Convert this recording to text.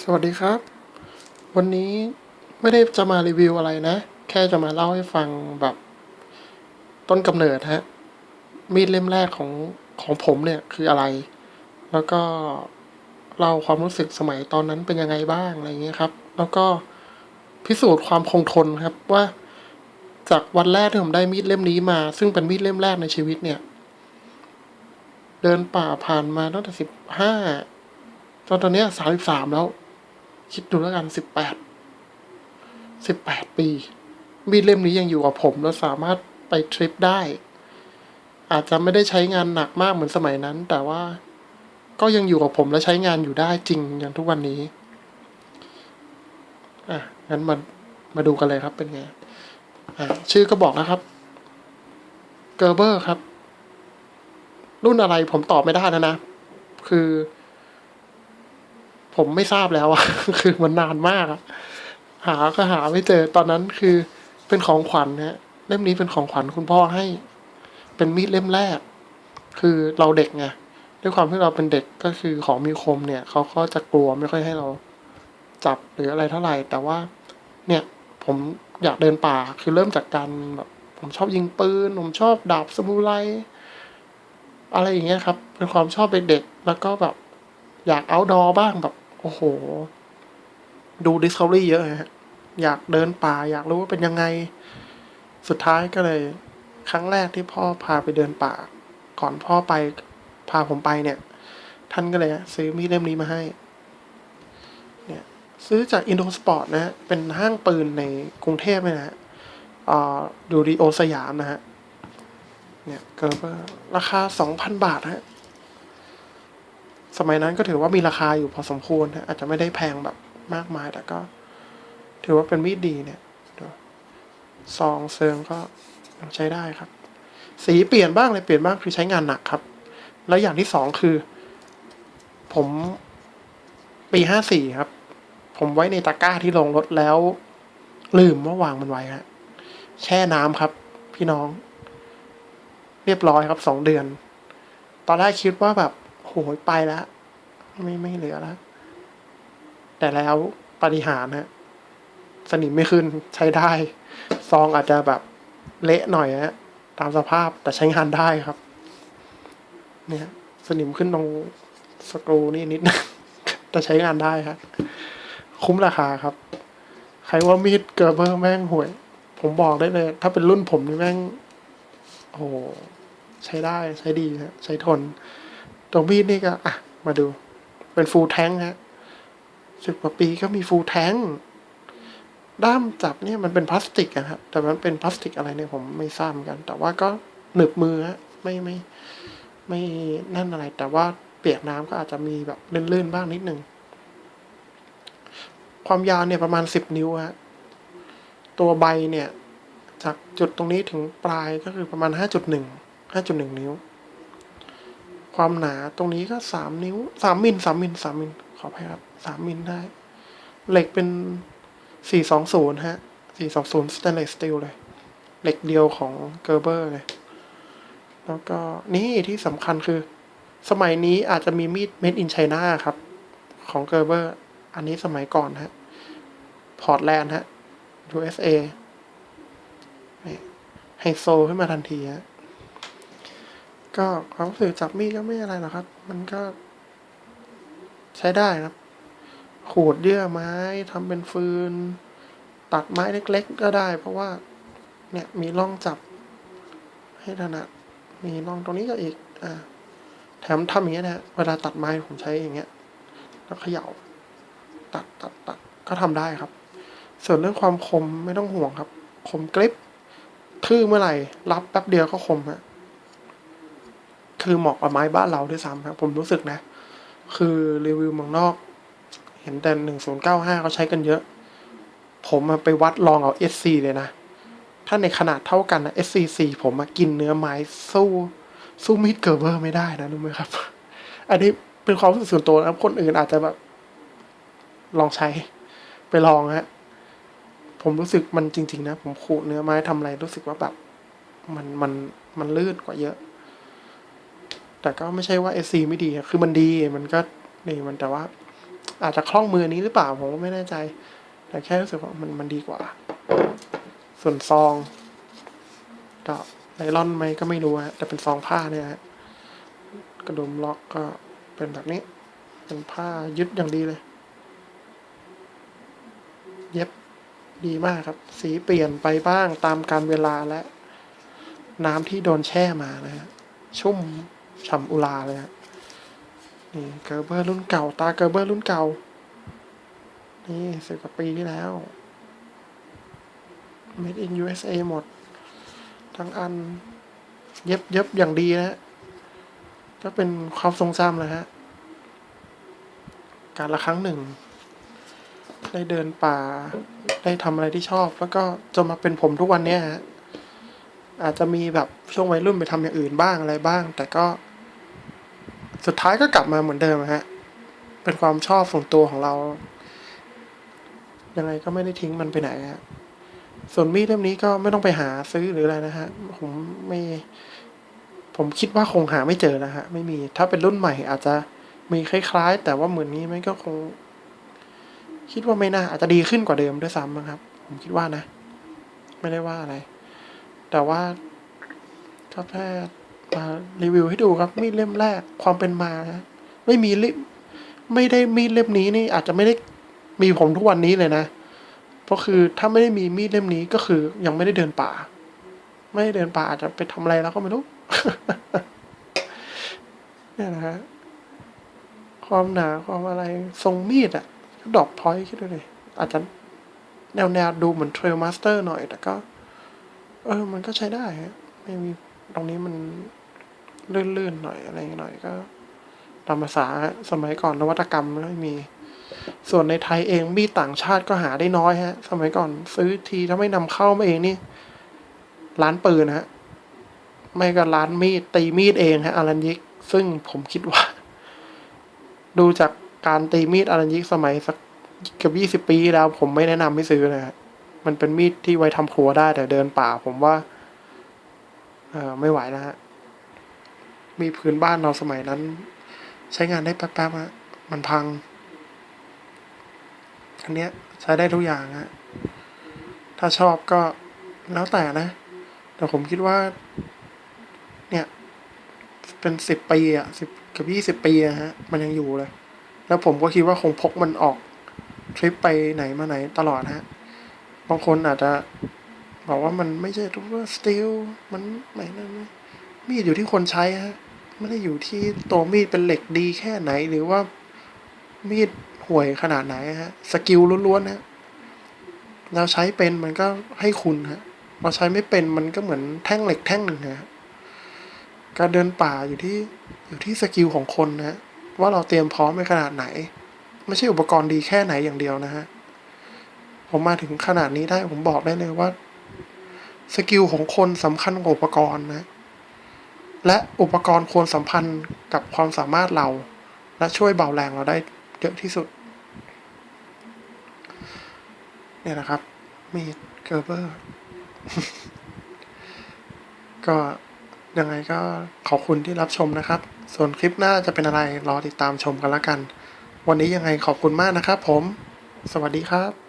สวัสดีครับ วันนี้ไม่ได้จะมารีวิวอะไรนะ แค่จะมาเล่าให้ฟังแบบ ต้นกำเนิดฮะ มีดเล่มแรกของของผมเนี่ยคืออะไร แล้วก็เล่าความรู้สึกสมัยตอนนั้นเป็นยังไงบ้างอะไรเงี้ยครับ แล้วก็พิสูจน์ความคงทนครับว่า จากวันแรกที่ผมได้มีดเล่มนี้มา ซึ่งเป็นมีดเล่มแรกในชีวิตเนี่ย เดินป่าผ่านมาตั้งแต่สิบห้าจนตอนนี้สามสิบสามแล้ว คิดดูแล้วกันสิบแปดสิบแปดปี มีดเล่มนี้ยังอยู่กับผม แล้วสามารถไปทริปได้ อาจจะไม่ได้ใช้งานหนักมากเหมือนสมัยนั้น แต่ว่าก็ยังอยู่กับผมและใช้งานอยู่ได้จริงอย่างทุกวันนี้ อะ งั้นมา มาดูกันเลยครับเป็นไง อะ ชื่อก็บอกนะครับ เกอร์เบอร์ครับ รุ่นอะไรผมตอบไม่ได้แล้วนะ คือ ผมไม่ทราบแล้วอะคือมันนานมากอะหาก็หาไม่เจอตอนนั้นคือเป็นของขวัญนะเล่มนี้เป็นของขวัญคุณพ่อให้ เป็นมีดเล่มแรก คือเราเด็กไงด้วยความที่เราเป็นเด็กก็คือของมีคมเนี่ยเขาก็จะกลัวไม่ค่อยให้เราจับหรืออะไรเท่าไหร่ แต่ว่า เนี่ยผมอยากเดินป่าคือเริ่มจากการแบบผมชอบยิงปืนผมชอบดาบสมุไรอะไรอย่างเงี้ยครับ เป็นความชอบเป็นเด็กแล้วก็แบบ อยากเอาดอบ้างแบบ โอ้โห ดู Discovery เยอะฮะ อยากเดินป่า อยากรู้ว่าเป็นยังไง สุดท้ายก็เลย ครั้งแรกที่พ่อพาไปเดินป่า ก่อนพ่อไปพาผมไปเนี่ย ท่านก็เลยซื้อมีดเล่มนี้มาให้ เนี่ย ซื้อจากอินโดสปอร์ตนะฮะ เป็นห้างปืนในกรุงเทพเนี่ยนะฮะอ่าดูดีโอสยามนะฮะ เนี่ยเกิร์เบอร์ราคาสองพันบาทฮะ สมัยนั้นก็ถือว่ามีราคาอยู่พอสมควรนะอาจจะไม่ได้แพงแบบมากมาย แต่ก็ ถือว่าเป็นมีดดีเนี่ยซองเซิงก็ใช้ได้ครับ สีเปลี่ยนบ้างเลยเปลี่ยนบ้างคือใช้งานหนักครับ แล้วอย่างที่สองคือ ผมปีห้าสี่ครับ ผมไว้ในตะกร้าที่ลงรถแล้ว ลืมว่าวางมันไว้ฮะแช่น้ำครับ พี่น้อง เรียบร้อยครับสองเดือน ตอนแรกคิดว่าแบบ โหยไปแล้วไม่ไม่เหลือแล้ว แต่แล้วปฏิหารนะสนิมไม่ขึ้นใช้ได้ ซองอาจจะแบบเละหน่อยฮะตามสภาพแต่ใช้งานได้ครับ เนี่ย สนิมขึ้นตรงสกรูนี่นิดนึงแต่ใช้งานได้ครับคุ้มราคาครับ ใครว่ามีดเกอร์เบอร์แม่งห่วย ผมบอกได้เลย ถ้าเป็นรุ่นผมนี่แม่ง โอ้ใช้ได้ใช้ดีฮะใช้ทน ตัวมีดนี่ก็อะ มาดู เป็นฟูลแทงฮะสิบกว่าปีก็มีฟูลแทงด้ามจับเนี่ยมันเป็นพลาสติกอะครับแต่มันเป็นพลาสติกอะไรเนี่ยผมไม่ทราบเหมือนกัน แต่ว่าก็หนึบมือฮะไม่ไม่ ไม่นั่นอะไร แต่ว่าเปียกน้ำก็อาจจะมีแบบเลื่อนๆบ้างนิดนึง ความยาวเนี่ยประมาณสิบนิ้วฮะตัวใบเนี่ย จากจุดตรงนี้ถึงปลายก็คือประมาณห้าจุดหนึ่งห้าจุดหนึ่งนิ้ว ความหนาตรงนี้ก็สามนิ้วสามมิลสามมิลสามมิลขออภัยครับสามมิลได้ เหล็กเป็นสี่สองศูนย์ฮะสี่สองศูนย์สแตนเลสสตีลเลย เหล็กเดียวของเกอร์เบอร์เลย แล้วก็นี่ที่สำคัญคือ สมัยนี้อาจจะมีมีด made in China ครับ ของเกอร์เบอร์ อันนี้สมัยก่อนฮะ พอร์ตแลนด์ฮะ USA นี่ไฮโซขึ้นมาทันทีฮะ ก็ความรู้สึกจับมีดก็ไม่อะไรหรอกครับ มันก็ ใช้ได้ครับ ขูดเยื่อไม้ทำเป็นฟืน ตัดไม้เล็ก ๆ ก็ได้ เพราะว่า เนี่ยมีร่องจับ ให้ถนัดมีร่องตรงนี้ก็อีก อ่า แถมทำอย่างเงี้ยนะฮะเวลาตัดไม้ผมใช้อย่างเงี้ย แล้วเขย่า ตัดตัดตัดก็ทำได้ครับ ส่วนเรื่องความคมไม่ต้องห่วงครับ คมกริบทื่อเมื่อไหร่ รับแป๊บเดียวก็คมฮะ คือเหมาะกับไม้บ้านเราด้วยซ้ำครับ ผมรู้สึกนะ คือรีวิวเมืองนอก เห็นแต่หนึ่งศูนย์เก้าห้าเขาใช้กันเยอะ ผมมาไปวัดลองเอา SC เลยนะ ถ้าในขนาดเท่ากันนะ SC4 ผมมากินเนื้อไม้สู้ สู้มีดเกอร์เบอร์ไม่ได้นะรู้ไหมครับ อันนี้เป็นความรู้สึกส่วนตัวนะครับคนอื่นอาจจะแบบ ลองใช้ไปลองฮะผมรู้สึกมันจริง ๆ นะ ผมขูดเนื้อไม้ทำอะไรรู้สึกว่าแบบ มันมันมันลื่นกว่าเยอะ แต่ก็ไม่ใช่ว่า SC ไม่ดีคือมันดีมันก็นี่มันแต่ว่า อาจจะคล่องมือนี้หรือเปล่าผมก็ไม่แน่ใจ แต่แค่รู้สึกว่ามันมันดีกว่า ส่วนซองก็ไนลอนไหมก็ไม่รู้ฮะแต่เป็นซองผ้าเนี่ยฮะกระดุมล็อกก็เป็นแบบนี้ เป็นผ้ายึดอย่างดีเลย เย็บดีมากครับ สีเปลี่ยนไปบ้างตามการเวลาและ น้ำที่โดนแช่มานะฮะชุ่ม ฉ่ำอุราเลยฮะนี่เกอร์เบอร์รุ่นเก่า ตาเกอร์เบอร์รุ่นเก่า นี่สิบกว่าปีที่แล้ว made in USA หมด ทั้งอันเย็บเย็บอย่างดีนะฮะก็เป็นความทรงจำเลยฮะ การละครั้งหนึ่ง ได้เดินป่า ได้ทำอะไรที่ชอบ แล้วก็จนมาเป็นผมทุกวันเนี้ยฮะอาจจะมีแบบช่วงวัยรุ่นไปทำอย่างอื่นบ้างอะไรบ้าง แต่ก็ สุดท้ายก็กลับมาเหมือนเดิมอะฮะ เป็นความชอบส่วนตัวของเรา ยังไงก็ไม่ได้ทิ้งมันไปไหนฮะ ส่วนมีดเล่มนี้ก็ไม่ต้องไปหาซื้อหรืออะไรนะฮะ ผมไม่ ผมคิดว่าคงหาไม่เจอแล้วฮะ ไม่มี ถ้าเป็นรุ่นใหม่อาจจะมีคล้ายๆ แต่ว่าเหมือนนี้มันก็คง คิดว่าไม่น่าอาจจะดีขึ้นกว่าเดิมด้วยซ้ำมั้งครับ ผมคิดว่านะ ไม่ได้ว่าอะไร แต่ว่าก็แค่ มารีวิวให้ดูครับมีดเล่มแรกความเป็นมานะไม่มีเล่มไม่ได้มีดเล่มนี้นี่อาจจะไม่ได้มีผมทุกวันนี้เลยนะเพราะคือถ้าไม่ได้มีมีดเล่มนี้ก็คือยังไม่ได้เดินป่า ไม่ได้เดินป่าอาจจะไปทำอะไรแล้วก็ไม่รู้เนี่ยนะฮะความหนาความอะไรทรงมีดอะดอกพอยคิดดูเลยอาจจะแนวแนวดูเหมือนเทรลมาสเตอร์หน่อย แต่ก็ เออ มันก็ใช้ได้ฮะไม่มีตรงนี้มัน ลื่นๆหน่อยอะไรหน่อยก็ตามภาษาสมัยก่อนนวัตกรรมไม่มี ส่วนในไทยเองมีต่างชาติก็หาได้น้อยฮะ สมัยก่อนซื้อทีถ้าไม่นำเข้ามาเองนี่ ร้านปืนฮะ ไม่ก็ร้านมีดตีมีดเองฮะอารันยิก ซึ่งผมคิดว่า ดูจากการตีมีดอารันยิกสมัยสักเกือบยี่สิบปีแล้ว ผมไม่แนะนำให้ซื้อเลยฮะมันเป็นมีดที่ไว้ทำครัวได้แต่เดินป่า ผมว่า เออไม่ไหวแล้วฮะ มีพื้นบ้านเราสมัยนั้น ใช้งานได้แป๊บๆฮะมันพังอันเนี้ยใช้ได้ทุกอย่างฮะถ้าชอบก็แล้วแต่นะ แต่ผมคิดว่า เนี่ย เป็นสิบปีอะสิบกับยี่สิบปีอะฮะ มันยังอยู่เลย แล้วผมก็คิดว่าคงพกมันออกทริปไปไหนมาไหนตลอดฮะ บางคนอาจจะบอกว่ามันไม่ใช่ทุกสตีลมันไม่นั่นนะมีอยู่ที่คนใช้ฮะ ไม่ได้อยู่ที่ตัวมีดเป็นเหล็กดีแค่ไหน หรือว่ามีดห่วยขนาดไหนฮะ สกิลล้วนๆฮะเราใช้เป็นมันก็ให้คุณฮะเราใช้ไม่เป็นมันก็เหมือนแท่งเหล็กแท่งหนึ่งฮะการเดินป่าอยู่ที่อยู่ที่สกิลของคนนะฮะว่าเราเตรียมพร้อมไปขนาดไหน ไม่ใช่อุปกรณ์ดีแค่ไหนอย่างเดียวนะฮะผมมาถึงขนาดนี้ได้ผมบอกได้เลยว่า สกิลของคนสำคัญกว่าอุปกรณ์นะ และอุปกรณ์ควรสัมพันธ์กับความสามารถเรา และช่วยเบาแรงเราได้เยอะที่สุด เนี่ยนะครับ มีดเกอร์เบอร์ ก็ยังไงก็ขอบคุณที่รับชมนะครับ ส่วนคลิปหน้าจะเป็นอะไรรอติดตามชมกันละกัน วันนี้ยังไงขอบคุณมากนะครับผม สวัสดีครับ